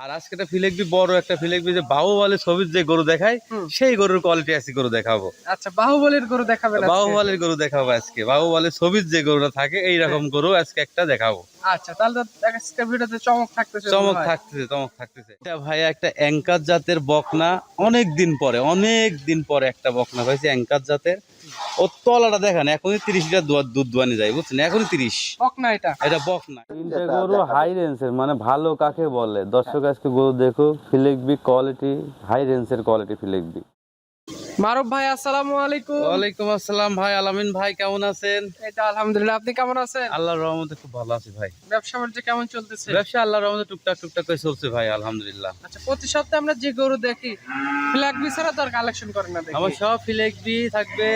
আর আজকে একটা ফিলেকবি বড় একটা ফিলেকবি যে বাহুবলী ছবির যে গরু দেখায় সেই গরুর কোয়ালিটি আজকে গরু দেখাবো। আচ্ছা বাহুবলীর গরু আজকে? বাহুবলীর গরু দেখাবো আজকে। বাহুবলী ছবির যে গরুটা থাকে এই রকম গরু আজকে একটা দেখাবো। আচ্ছা তাহলে তো আজকের ভিডিওতে চমক থাকতেছে চমক থাকতেছে চমক থাকতেছে। এটা ভাই একটা অ্যাঙ্কার জাতের বকনা অনেক দিন পরে অনেক দিন পরে একটা বকনা পাইছি অ্যাঙ্কার জাতের। ও তলাটা দেখেন এখনই তিরিশ লিটার দুধ- দোয়ানি যায় বুঝছেন? এখনই তিরিশ। বক না এটা। এটা বক না। তিনটে গরু হাই রেঞ্জের মানে ভালো কাকে বলে? দর্শক আজকে গরু দেখো ফিলেকবি কোয়ালিটি হাই রেঞ্জের কোয়ালিটি ফিলেকবি মারুফ ভাই আসসালামু আলাইকুম। ওয়ালাইকুম আসসালাম ভাই আলামিন ভাই কেমন আছেন? এটা আলহামদুলিল্লাহ আপনি কেমন আছেন? আল্লাহর রহমতে খুব ভালো আছি ভাই। ব্যবসা বাণিজ্য কেমন চলতেছে? ব্যবসা আল্লাহর রহমতে টুকটাক টুকটাক করে চলছে ভাই আলহামদুলিল্লাহ। আচ্ছা প্রতি সপ্তাহে আমরা যে গরু দেখি ফ্ল্যাগ বিছাড়া তো আর কালেকশন করেন না দেখি। আমার সব ফিলেকবি থাকবে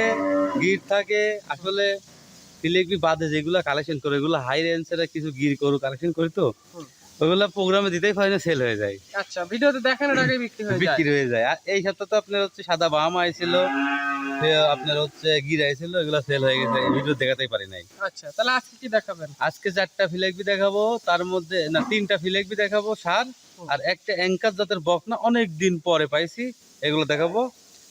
গির থাকে। আসলে ফ্ল্যাগ ফিলেকবি বাদে যেগুলা কালেকশন করে এগুলো হাই রেঞ্জের কিছু গির গরু কালেকশন করি তো। ওগুলা প্রোগ্রামে দিতেই পারে না সেল হয়ে যায়। আচ্ছা ভিডিওতে দেখানোর আগে বিক্রি হয়ে যায়। বিক্রি হয়ে যায়। আর এই সপ্তাহে তো আপনার হচ্ছে সাদা বাম আইছিল আপনার হচ্ছে গির আইছিল এগুলা সেল হয়ে গেছে ভিডিও দেখাতেই পারি নাই। আচ্ছা তাহলে আজকে কি দেখাবেন? আজকে চারটা ফিলেকবি দেখাবো তার মধ্যে না তিনটা ফিলেকবি দেখাবো সার আর একটা অ্যাঙ্কার জাতের বকনা অনেক দিন পরে পাইছি এগুলো দেখাবো।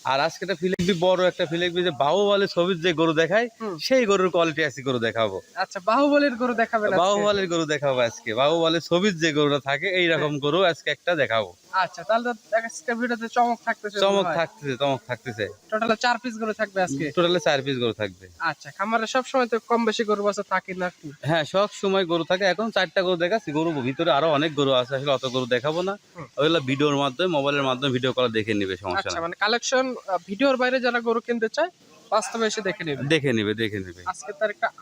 আর আজকে একটা ফিলেকবি বড় একটা ফিলেকবি যে বাহুবলের ছবির যে গরু দেখায় সেই গরুর কোয়ালিটি আজকে গরু দেখাবো। আচ্ছা বাহুবলের গরু দেখাবে বাহুবলের গরু দেখাবো আজকে। বাহুবলের ছবির যে গরুটা থাকে এই রকম গরু আজকে একটা দেখাবো। আচ্ছা তাহলে তো আজকের ভিডিওতে চমক থাকতেছে চমক থাকতেছে চমক থাকতেছে। টোটাল চার পিস গরু থাকবে আজকে? টোটালে চার পিস গরু থাকবে। আচ্ছা খামারে সব সময় তো কম বেশি গরু বাছা থাকে নাকি হ্যাঁ সব সময় গরু থাকে। এখন চারটা গরু দেখাচ্ছি। গরু ভিতরে আরও অনেক গরু আছে আসলে অত গরু দেখাবো না। হুম। ওইগুলো ভিডিওর মাধ্যমে মোবাইলের মাধ্যমে ভিডিও কল দেখে নিবে সমস্যা আচ্ছা না মানে কালেকশন ভিডিওর বাইরে যারা গরু কিনতে চায় বাস্তবে এসে দেখে নেবে। দেখে নিবে দেখে নিবে। আজকে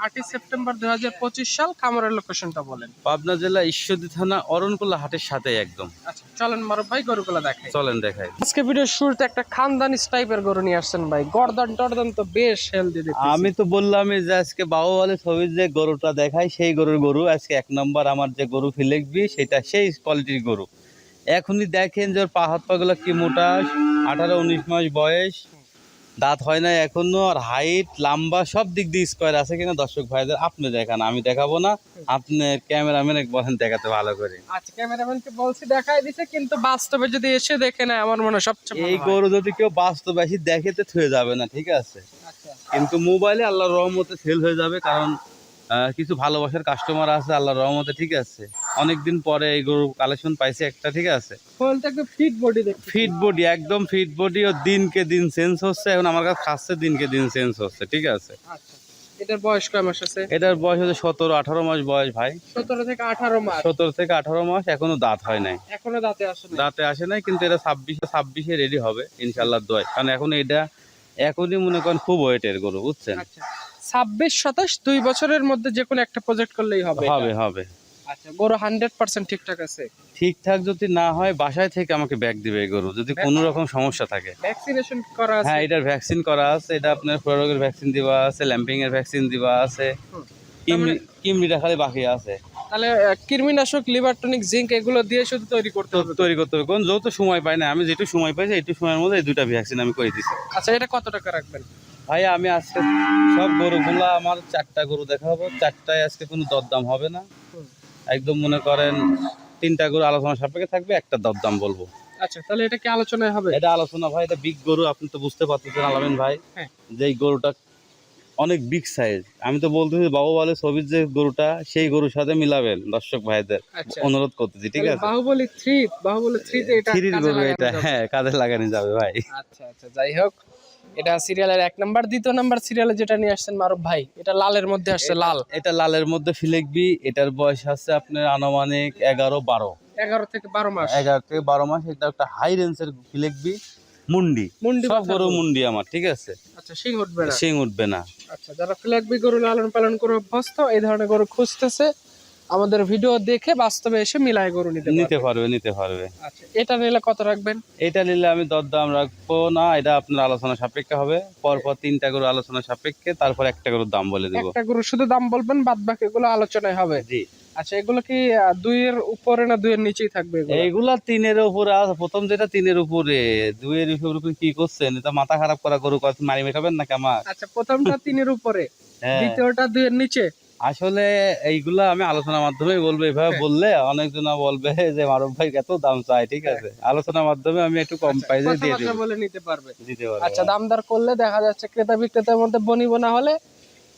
আটই সেপ্টেম্বর দুই সাল খামারের লোকেশনটা বলেন। পাবনা জেলা ঈশ্বরদী থানা অরণকুল্লা হাটের সাথে একদম। আচ্ছা চলেন মারুফ ভাই গরুগুলো দেখাই। চলেন দেখাই। আজকে ভিডিওর শুরুতে একটা খানদানি টাইপের গরু নিয়ে আসছেন ভাই। গর্দান টর্দান তো বেশ হেলদি দেখি আমি তো বললামই যে আজকে বাহুবলী ছবির যে গরুটা দেখাই সেই গরুর গরু আজকে এক নম্বর আমার যে গরু ফিলেকবি সেটা সেই কোয়ালিটির গরু। এখনই দেখেন যে ওর পা হাত পাগুলো কি মোটা আঠারো উনিশ মাস বয়স। দাঁত হয় না এখনও আর হাইট লম্বা সব দিক দিয়ে স্কোয়ার আছে কিনা দর্শক ভাইদের আপনি দেখান আমি দেখাবো না। আপনি ক্যামেরাম্যান বলেন দেখাতে ভালো করে। আচ্ছা ক্যামেরাম্যানকে বলছি দেখাই দিছে কিন্তু বাস্তবে যদি এসে দেখে না আমার মনে হয় সবচেয়ে এই গরু যদি কেউ বাস্তবে আসি দেখে তো থুয়ে যাবে না ঠিক আছে? আচ্ছা। কিন্তু মোবাইলে আল্লাহর রহমতে সেল হয়ে যাবে কারণ কিছু ভালোবাসার কাস্টমার আছে আল্লাহর রহমতে ঠিক আছে? অনেকদিন পরে এই গরু কালেকশন পাইছে একটা ঠিক আছে? ফিট বডি ফিট বডি একদম ফিট বডি ও দিনকে দিন চেঞ্জ হচ্ছে এখন আমার কাছে খাচ্ছে দিনকে দিন চেঞ্জ হচ্ছে ঠিক আছে? আচ্ছা। এটার বয়স কয় মাস আছে? এটার বয়স হচ্ছে সতেরো আঠারো মাস বয়স ভাই। সতেরো থেকে আঠারো মাস। সতেরো থেকে আঠারো মাস এখনও দাঁত হয় নাই। এখনও দাঁতে আসে দাঁতে আসে নাই কিন্তু এটা ছাব্বিশে ছাব্বিশে রেডি হবে ইনশাল্লাহ দোয়। কারণ এখন এটা এখনই মনে করেন খুব ওয়েটের গরু বুঝছেন? আচ্ছা। ছাব্বিশ সাতাশ দুই বছরের মধ্যে যে কোনো একটা প্রজেক্ট করলেই হবে হবে হবে। আচ্ছা গরু হান্ড্রেড পার্সেন্ট ঠিকঠাক আছে? ঠিকঠাক যদি না হয় বাসায় থেকে আমাকে ব্যাগ দিবে এই গরু যদি কোনো রকম সমস্যা থাকে। ভ্যাকসিনেশন করা আছে? হ্যাঁ এটার ভ্যাকসিন করা আছে এটা আপনার ভ্যাকসিন দিবা আছে ল্যাম্পিং এর ভ্যাকসিন দিবা আছে। কিমরিটা খালি বাকি আছে। তাহলে কৃমিনাশক লিভার টনিক জিঙ্ক এগুলো দিয়ে শুধু তৈরি করতে হবে তৈরি করতে হবে। কোন যত সময় পাই না আমি যেটু সময় পাইছি এইটু সময়ের মধ্যে এই দুটা ভ্যাকসিন আমি করে দিছি। আচ্ছা এটা কত টাকা রাখবেন? ভাই আমি আজকে সব গরুগুলা আমার চারটা গরু দেখাবো। চারটায় আজকে কোনো দরদাম হবে না। একদম মনে করেন তিনটা গরু আলোচনা সাপেক্ষে থাকবে একটা দরদাম বলব। আচ্ছা তাহলে এটা কি আলোচনায় হবে? এটা আলোচনা ভাই এটা বিগ গরু আপনি তো বুঝতে পারতেছেন আলামিন ভাই হ্যাঁ। যে এই গরুটা অনেক বিগ সাইজ আমি তো বলতেছি বাবু বলে ছবির যে গরুটা সেই গরুর সাথে মিলাবেন দর্শক ভাইদের আচ্ছা। অনুরোধ করতেছি ঠিক আছে? বাহুবলী থ্রি বাহুবলী থ্রিতে এটা থ্রির গরু এটা হ্যাঁ কাজে লাগানো যাবে ভাই। আচ্ছা আচ্ছা যাই হোক। এটা সিরিয়ালের এক নাম্বার। দ্বিতীয় নাম্বার সিরিয়ালে যেটা নিয়ে আসছেন মারুফ ভাই এটা লালের মধ্যে আসছে লাল। এটা লালের মধ্যে ফিলেকবি এটার বয়স আছে আপনার আনুমানিক এগারো বারো। এগারো থেকে বারো মাস। এগারো থেকে বারো মাস এটা একটা হাই রেঞ্জের ফিলেকবি মুন্ডি। মুন্ডি সব গরু। মুন্ডি আমার ঠিক আছে? আচ্ছা সিং উঠবে না? শিং উঠবে না। আচ্ছা যারা ফ্ল্যাগবি গরু লালন পালন করে অভ্যস্ত এই ধরনের গরু খুঁজতেছে আমাদের ভিডিও দেখে বাস্তবে এসে মিলায় গরু নিতে নিতে পারবে। নিতে পারবে। আচ্ছা এটা নিলে কত রাখবেন? এটা নিলে আমি দরদাম রাখব না এটা আপনার আলোচনা সাপেক্ষে হবে। পরপর তিনটা করে আলোচনা সাপেক্ষে তারপর একটা করে দাম বলে দেবো। একটা গরু শুধু দাম বলবেন বাদ বাকি এগুলো আলোচনায় হবে। জি। আচ্ছা এগুলো কি দুইয়ের উপরে না দুইয়ের নিচেই থাকবে এগুলো? তিনের উপরে প্রথম যেটা তিনের উপরে। দুইয়ের উপরে কি করছেন? এটা মাথা খারাপ করা গরু কথা মারি মেটাবেন নাকি আমার? আচ্ছা প্রথমটা তিনের উপরে হ্যাঁ। দ্বিতীয়টা দুইয়ের নিচে? আসলে এইগুলা আমি আলোচনার মাধ্যমে বলব। এইভাবে হ্যাঁ। বললে অনেকজন বলবে যে মারুফ ভাই এত দাম চাই ঠিক আছে? আলোচনার মাধ্যমে আমি একটু কম প্রাইসে দিয়ে দেবো। বলে নিতে পারবে। দিতে পারব। আচ্ছা দামদার করলে দেখা যাচ্ছে ক্রেতা বিক্রেতার মধ্যে বনিব না হলে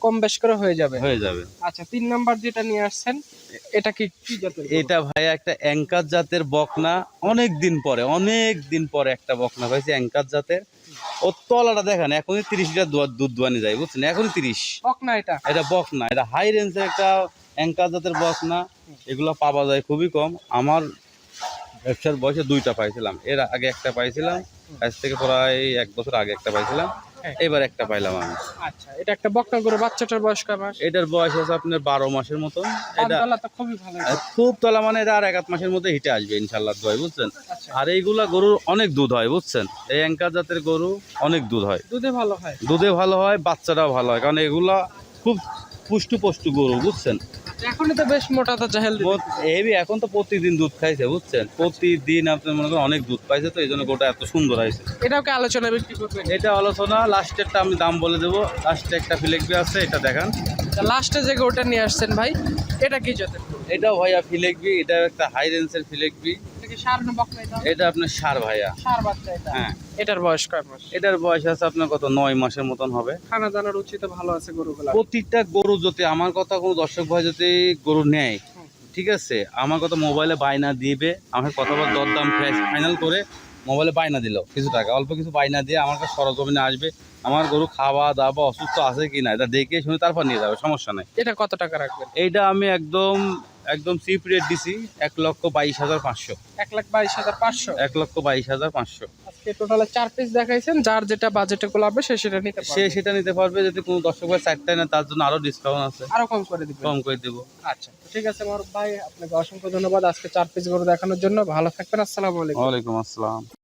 কম বেশ করে হয়ে যাবে। হয়ে যাবে। আচ্ছা তিন নাম্বার যেটা নিয়ে আসছেন এটা কি কি জাতের এটা ভাই একটা অ্যাঙ্কার জাতের বকনা। অনেক দিন পরে অনেক দিন পরে একটা বকনা পাইছি অ্যাঙ্কার জাতের। ও তলাটা দেখেন এখনই তিরিশ লিটার দুধ- দোয়ানি যায় বুঝছেন? এখনই তিরিশ। বক না এটা? এটা বকনা এটা হাই রেঞ্জের একটা অ্যাঙ্কার জাতের বকনা। এগুলো পাওয়া যায় খুবই কম। আমার ব্যবসার বয়সে দুইটা পাইছিলাম। এর আগে একটা পাইছিলাম আজ থেকে প্রায় এক বছর আগে একটা পাইছিলাম। এবার একটা পাইলাম আমি। আচ্ছা এটা একটা বকনা গরু বাচ্চাটার বয়স কয় মাস এটার বয়স আছে আপনার বারো মাসের মতন। এটা খুবই ভালো। খুব তলা মানে এটা আর এক আধ মাসের মধ্যে হিটে আসবে ইনশাল্লাহ দোয়াই বুঝছেন? আচ্ছা। আর এইগুলা গরুর অনেক দুধ হয় বুঝছেন? এই অ্যাঙ্কার জাতের গরু অনেক দুধ হয়। দুধে ভালো হয়। দুধে ভালো হয় বাচ্চাটাও ভালো হয় কারণ এগুলা খুব পুষ্টু পুষ্টু গরু বুঝছেন? এখনই তো বেশ মোটা তো হেলদি হেভি এখন তো প্রতিদিন দুধ খাইছে বুঝছেন? প্রতিদিন আপনি মনে করেন অনেক দুধ পাইছে তো এই জন্য গোটা এত সুন্দর হয়েছে। এটাও কি আলোচনা বিক্রি করবেন? এটা আলোচনা লাস্টেরটা আমি দাম বলে দেবো। লাস্টে একটা ফিলেকবি আছে এটা দেখান। লাস্টে যে গোটা নিয়ে আসছেন ভাই এটা কি জাতের এটাও ভাইয়া ফিলেকবি এটা একটা হাই রেঞ্জের ফিলেকবি এটা? আপনার সার ভাইয়া। সার হ্যাঁ। এটার বয়স কয় মাস? এটার বয়স আছে আপনার কত? নয় মাসের মতন হবে। খানা দানার উচিত ভালো আছে গরুগুলা। প্রতিটা গরু যদি আমার কথা কোনো দর্শক ভাই যদি গরু নেয় ঠিক আছে? আমার কথা মোবাইলে বায়না দিবে আমার কথা বল দরদাম ফাইনাল করে মোবাইলে বায়না দিল কিছু টাকা। অল্প কিছু বায়না দিয়ে আমার কাছে সরজমিনে আসবে আমার গরু খাওয়া দাওয়া অসুস্থ আছে কি না এটা দেখে শুনে তারপর নিয়ে যাবে সমস্যা নাই। এটা কত টাকা রাখবেন? এইটা আমি একদম একদম চিপ রেট দিছি এক লক্ষ বাইশ হাজার পাঁচশো। এক লাখ বাইশ হাজার পাঁচশো? এক লক্ষ বাইশ হাজার পাঁচশো। আজকে টোটালে চার পিস দেখাইছেন যার যেটা বাজেটে সে সেটা নিতে সে সেটা নিতে পারবে যদি কোনো দর্শক ভাই চারটায় না তার জন্য আরও ডিসকাউন্ট আছে। আরও কম করে দিবেন। কম করে দেবো। আচ্ছা ঠিক আছে ভাই আপনাকে অসংখ্য ধন্যবাদ আজকে চার পিস গরু দেখানোর জন্য। ভালো থাকবেন আসসালামু আলাইকুম। ওয়ালাইকুম আসসালাম।